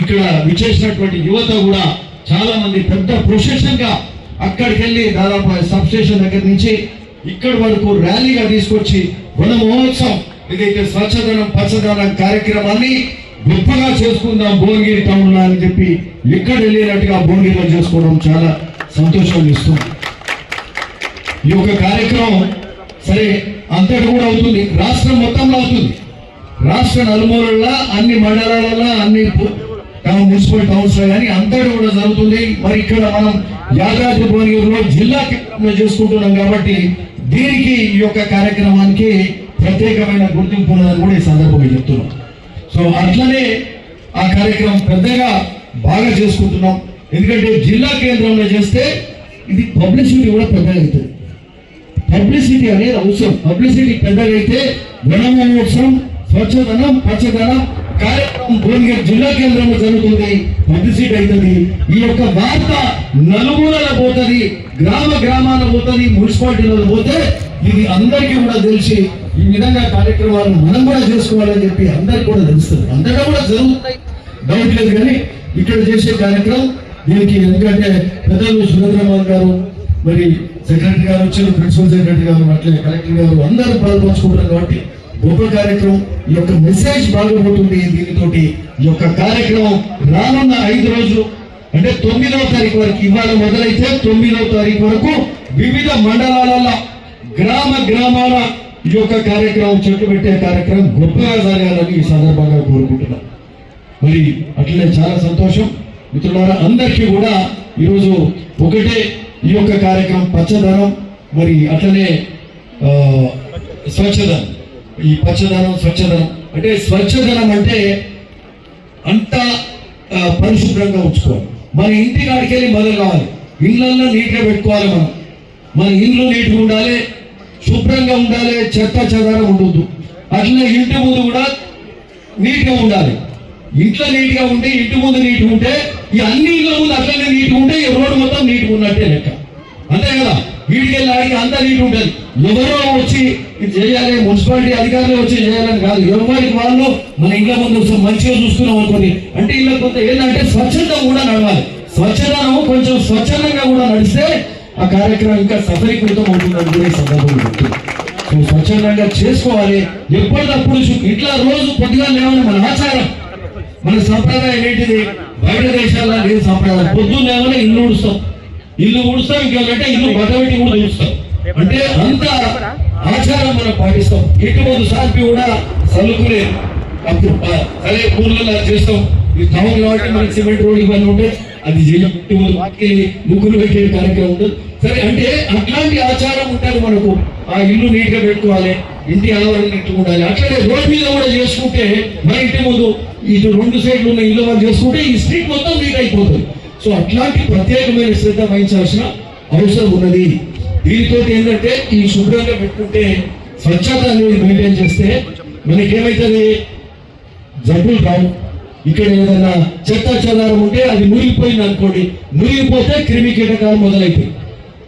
ఇక్కడ విచ్చేసినటువంటి యువత కూడా చాలా మంది పెద్ద ప్రొసెషన్గా అక్కడికి వెళ్ళి దాదాపు సబ్ స్టేషన్ దగ్గర నుంచి ఇక్కడ వరకు ర్యాలీగా తీసుకొచ్చి వన మహోత్సవం ఏదైతే స్వచ్ఛదనం పచ్చదనం కార్యక్రమాన్ని గొప్పగా చేసుకుందాం భువనగిరి టౌన్ అని చెప్పి ఎక్కడ వెళ్ళినట్టుగా భువనగిరిలో చేసుకోవడం చాలా సంతోషం ఇస్తుంది. ఈ యొక్క కార్యక్రమం సరే అంతటి కూడా అవుతుంది. రాష్ట్రం మొత్తంలో అవుతుంది. రాష్ట్ర నలుమూలల్లో అన్ని మండలాలలో అన్ని టౌన్ మున్సిపల్ టౌన్స్లో కానీ అంతటి కూడా జరుగుతుంది. మరి ఇక్కడ మనం యాదాద్రి భువనగిరిలో జిల్లా కేంద్రంలో చేసుకుంటున్నాం కాబట్టి దీనికి ఈ యొక్క కార్యక్రమానికి ప్రత్యేకమైన గుర్తింపు ఉన్నదని కూడా ఈ సందర్భంగా చెప్తున్నాం. సో అట్లనే ఆ కార్యక్రమం పెద్దగా బాగా చేసుకుంటున్నాం. ఎందుకంటే జిల్లా కేంద్రంలో చేస్తే ఇది పబ్లిసిటీ కూడా పెద్దగా అవుతుంది. పబ్లిసిటీ అనేది అవసరం. పబ్లిసిటీ పెద్దగా అయితే వనమహోత్సవం స్వచ్ఛదనం పచ్చదనం కార్యక్రమం భువనగిరి జిల్లా కేంద్రంలో జరుగుతుంది. పబ్లిసిటీ అవుతుంది. ఈ యొక్క వార్త నలుమూలల పోతుంది గ్రామ గ్రామాల పోతుంది మున్సిపాలిటీలలో పోతే ఇది అందరికీ కూడా తెలిసి ఈ విధంగా కార్యక్రమాలు మనం కూడా చేసుకోవాలని చెప్పి అందరికి కూడా తెలుస్తుంది. అంతటా కూడా జరుగుతున్నాయి. డౌట్ లేదు కానీ ఇక్కడ చేసే కార్యక్రమం దీనికి ఎందుకంటే పెద్దలు సురేంద్రమోహన్ గారు మరి సెక్రటరీ గారు వచ్చారు ప్రిన్సిపల్ సెక్రటరీ గారు అట్లే కలెక్టర్ గారు అందరూ పాల్పంచుకుంటారు కాబట్టి గొప్ప కార్యక్రమం ఈ యొక్క మెసేజ్ బాగుపోతుంది దీనితోటి ఈ యొక్క కార్యక్రమం రానున్న ఐదు రోజులు అంటే తొమ్మిదవ తారీఖు వరకు ఇవాళ మొదలైతే తొమ్మిదవ తారీఖు వరకు వివిధ మండలాలలో గ్రామ గ్రామాల ఈ యొక్క కార్యక్రమం చెట్టు పెట్టే కార్యక్రమం గొప్పగా జరగాలని ఈ సందర్భంగా కోరుకుంటున్నాం. మరి అట్లనే చాలా సంతోషం. మిత్రులారా అందరికీ కూడా ఈరోజు ఒకటే ఈ యొక్క కార్యక్రమం పచ్చదనం మరి అట్లనే స్వచ్ఛదనం. ఈ పచ్చదనం స్వచ్ఛదనం. అంటే స్వచ్ఛదనం అంటే అంతా పరిశుభ్రంగా ఉంచుకోవాలి. మన ఇంటి కాడికి వెళ్ళి మొదలు కావాలి. ఇళ్ళల్లో నీట్గా పెట్టుకోవాలి మనం. మన ఇల్లు నీట్గా ఉండాలి శుభ్రంగా ఉండాలి చెత్త చెదారం ఉండొద్దు అట్లనే ఇంటి ముందు కూడా నీట్గా ఉండాలి. ఇంట్లో నీట్గా ఉంటే ఇంటి ముందు నీట్గా ఉంటే ఈ అన్ని ఇళ్ళ ముందు అట్లనే నీట్గా ఉంటే ఈ రోడ్డు మొత్తం నీట్గా ఉన్నట్టే లెక్క. అంతే కదా? వీడికి వెళ్ళి అంతా నీట్ ఉంటుంది ఎవరో వచ్చి చేయాలి మున్సిపాలిటీ అధికారులు వచ్చి చేయాలని కాదు. ఎవరికి వాళ్ళు మన ఇంట్లో ముందు మంచిగా చూస్తున్నాం అనుకోని అంటే ఇలా కొంత ఏంటంటే స్వచ్ఛత కూడా నడవాలి. స్వచ్ఛతను కొంచెం స్వచ్ఛందంగా కూడా నడిస్తే ఆ కార్యక్రమం ఇంకా సఫలీకృతం అవుతుందని కూడా ఈ సందర్భంలో చెప్తున్నాను. స్వచ్ఛందంగా చేసుకోవాలి. ఎప్పటికప్పుడు ఇట్లా రోజు పొద్దుగా లేవని మన ఆచారం మన సంప్రదాయం ఏంటిది? బయట దేశాల్లో లేదు సంప్రదాయం. పొద్దున్న లేవని ఇల్లు ఉడుస్తాం ఇల్లు ఊడుస్తాం ఇంకేమంటే ఇల్లు బట్టబెట్టి కూడా ఊడుస్తాం అంటే అంత ఆచారం మనం పాటిస్తాం. ముందు సార్పి కూడా చల్లుకునే అప్పుడు అదే ఊర్లలో చేస్తాం. ఈ టౌన్ కాబట్టి మనకి సిమెంట్ రోడ్ ఇవన్నీ ఉంటే అది చేయం ఇటు ముందు వాటికి ముగ్గురు పెట్టే కార్యక్రమం ఉంటుంది సరే అంటే అట్లాంటి ఆచారం ఉంటుంది మనకు ఆ ఇల్లు నీట్గా పెట్టుకోవాలి ఇంటి ఆవరణ నీట్గా ఉండాలి. అట్లనే రోడ్ మీద కూడా చేసుకుంటే మన ఇంటి ముందు ఇటు రెండు సైడ్లు ఉన్న ఇల్లు వాళ్ళు చేసుకుంటే ఈ స్ట్రీట్ మొత్తం నీట్ అయిపోతుంది. సో అట్లాంటి ప్రత్యేకమైన శ్రద్ధ వహించాల్సిన అవసరం ఉన్నది. దీనితో ఏంటంటే ఈ శుభ్రంగా పెట్టుకుంటే స్వచ్ఛత అనేది మెయింటైన్ చేస్తే మనకేమవుతుంది జబ్బులు రావు. ఇక్కడ ఏదైనా చెత్త చెదారం ఉంటే అది మురిగిపోయింది అనుకోండి మురిగిపోతే క్రిమి కీటకాలు మొదలైతాయి.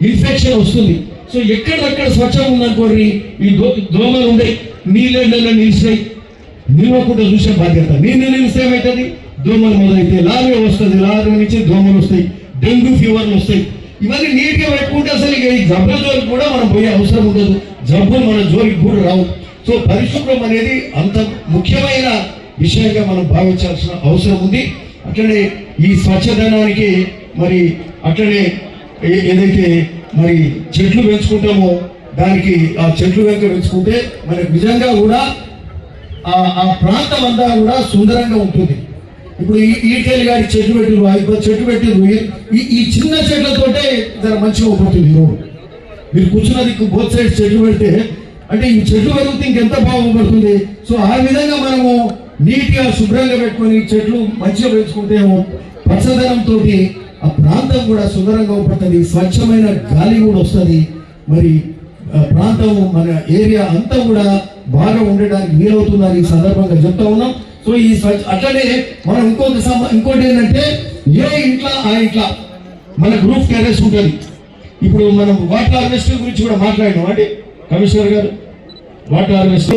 ఇన్ఫెక్షన్ వస్తుంది. సో ఎక్కడెక్కడ స్వచ్ఛంగా ఉందనుకోండి ఈ దోమలు ఉండే నీళ్ళ నిలిచినాయి. నిలవకుండా చూసే బాధ్యత. నీళ్ళు నిలిస్తే ఏమవుతుంది దోమలు మొదలైతే లార్వే వస్తుంది లార్వే నుంచి దోమలు వస్తాయి డెంగ్యూ ఫీవర్లు వస్తాయి. ఇవన్నీ నీట్గా పెట్టుకుంటే అసలు ఈ జబ్బుల జోలికి కూడా మనం పోయే అవసరం ఉండదు. జబ్బులు మన జోలికి కూడా రావు. సో పరిశుభ్రం అనేది అంత ముఖ్యమైన విషయంగా మనం భావించాల్సిన అవసరం ఉంది. అట్లనే ఈ స్వచ్ఛదనానికి మరి అట్లనే ఏదైతే మరి చెట్లు పెంచుకుంటామో దానికి ఆ చెట్లు కనుక పెంచుకుంటే మనకు నిజంగా కూడా ఆ ఆ ప్రాంతం అంతా కూడా సుందరంగా ఉంటుంది. ఇప్పుడు ఈ గారి చెట్లు పెట్టిరు ఇప్పుడు చెట్లు పెట్టిరు ఈ ఈ చిన్న చెట్లతోటే జర మంచిగా ఉపడుతుంది రోడ్డు మీరు కూర్చున్నది బోత్ సైడ్ చెట్లు పెడితే అంటే ఈ చెట్లు పెరిగితే ఇంకెంత బాగుపడుతుంది సో ఆ విధంగా మనము నీట్గా శుభ్రంగా పెట్టుకొని చెట్లు మంచిగా పెంచుకుంటే పచ్చదనంతో ఆ ప్రాంతం కూడా సుందరంగా ఉపడుతుంది స్వచ్ఛమైన గాలి కూడా వస్తుంది. మరి ప్రాంతం మన ఏరియా అంతా కూడా బాగా ఉండడానికి వీలవుతుందని ఈ సందర్భంగా చెప్తా ఉన్నాం. సో ఈ అట్లనే మనం ఇంకొక ఇంకోటి ఏంటంటే ఏ ఇంట్లో ఆ ఇంట్లో మన గ్రూప్ క్యారేజ్ ఉంటుంది. ఇప్పుడు మనం వాటర్ హార్వెస్టింగ్ గురించి కూడా మాట్లాడినాం. అండి కమిషనర్ గారు వాటర్ హార్వెస్ట్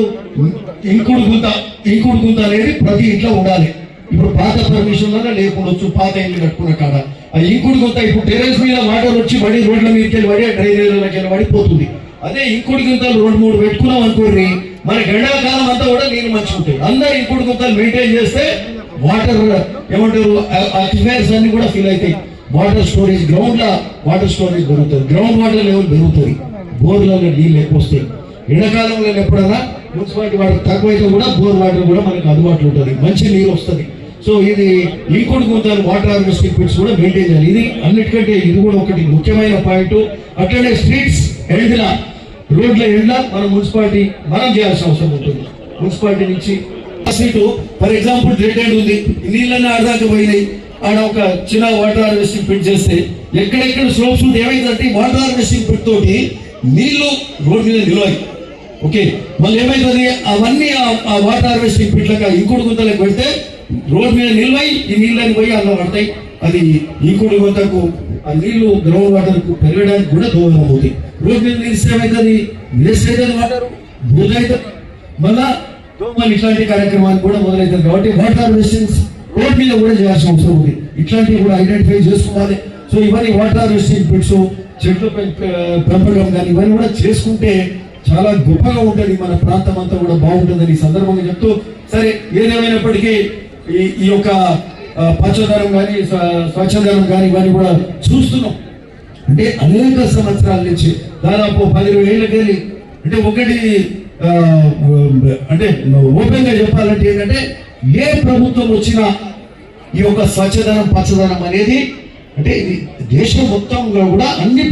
ఇంకుడు గుంత ఇంకుడు గుంత అనేది ప్రతి ఇంట్లో ఉండాలి. ఇప్పుడు పాత పర్మిషన్లలో లేకుండొచ్చు పాత ఇల్లు కట్టుకున్న కాడ. ఆ ఇంకుడు గుంత ఇప్పుడు టెరెన్స్ మీద వాటర్ వచ్చి పడి రోడ్ల మీదకి వెళ్ళి పడి డ్రైనేజీలకి వెళ్ళి పడిపోతుంది. అదే ఇంకుడు గుంతలు రెండు మూడు పెట్టుకున్నాం అనుకోండి మనకి ఎండాకాలం అంతా కూడా నీళ్ళు మంచిగా ఉంటాయి అందరు ఇంకుడు గుంతలు మెయింటైన్ చేస్తే వాటర్ ఏమంటారు అక్విఫైర్స్ అన్ని కూడా ఫిల్ అవుతాయి. వాటర్ స్టోరేజ్ గ్రౌండ్ లా వాటర్ స్టోరేజ్ పెరుగుతుంది. గ్రౌండ్ వాటర్ లెవెల్ పెరుగుతుంది. బోర్లలో నీళ్ళు ఎక్కువ వస్తాయి. ఎండాకాలంలో ఎప్పుడైనా మున్సిపాలిటీ వాటర్ తక్కువైతే కూడా బోర్ వాటర్ కూడా మనకు అందుబాటులో ఉంటుంది. మంచి నీరు వస్తుంది. సో ఇది ఇంకోటి గుంతాలు వాటర్ హార్వెస్టింగ్ పిట్స్ కూడా మెయింటైన్ చేయాలి. ఇది అన్నిటికంటే ఇది కూడా ఒకటి ముఖ్యమైన పాయింట్. అట్లనే స్ట్రీట్స్ ఎండ్ల రోడ్ల ఎండ్ల మన మున్సిపాలిటీ మనం చేయాల్సిన అవసరం ఉంటుంది. మున్సిపాలిటీ నుంచి సీటు ఫర్ ఎగ్జాంపుల్ రెడ్ ఉంది. నీళ్ళని ఆడదాకా పోయినాయి. ఆడ ఒక చిన్న వాటర్ హార్వెస్టింగ్ పిట్ చేస్తే ఎక్కడెక్కడ స్లోప్స్ ఉంటే ఏమైందంటే వాటర్ హార్వెస్టింగ్ పిట్ తోటి నీళ్ళు రోడ్ మీద నిలవాలి. ఓకే? మళ్ళీ ఏమైతుంది అవన్నీ ఆ- వాటర్ హార్వెస్టింగ్ పిట్లక ఇంకుడు గుంతలకు పెడితే రోడ్ మీద నిల్వై ఈ నీళ్ళని పోయి అందులో పడతాయి. అది ఇంకుడు వద్దకు ఆ నీళ్ళు గ్రౌండ్ వాటర్కు పెరగడానికి కూడా దూరం అవుతుంది రోడ్ మీద నిలిస్తే ఏమవుతుంది వాటర్. బూజ్ అవుతుంది. మళ్ళా దోమలు ఇట్లాంటి కార్యక్రమాలు కూడా మొదలవుతుంది కాబట్టి వాటర్ మెషిన్స్ రోడ్ మీద కూడా చేయాల్సిన అవసరం ఉంది. ఇట్లాంటివి కూడా ఐడెంటిఫై చేసుకోవాలి. సో ఇవన్నీ వాటర్ హార్వెస్టింగ్ పిట్స్ చెట్లు పెం- పెంపకం కానీ ఇవన్నీ కూడా చేసుకుంటే చాలా గొప్పగా ఉంటుంది. మన ప్రాంతం అంతా కూడా బాగుంటుందని ఈ సందర్భంగా చెప్తూ సరే ఏదేమైనప్పటికీ ఈ యొక్క పచ్చదనం కానీ స్వచ్ఛదనం కానీ ఇవన్నీ కూడా చూస్తున్నాం. అంటే అనేక సంవత్సరాల నుంచి దాదాపు పదిహేను ఏళ్ళకెళ్ళి అంటే ఒకటి అంటే ఓపెన్గా చెప్పాలంటే ఏంటంటే ఏ ప్రభుత్వం వచ్చినా ఈ యొక్క స్వచ్ఛదనం పచ్చదనం అనేది అంటే ఇది దేశం మొత్తంలో కూడా అన్ని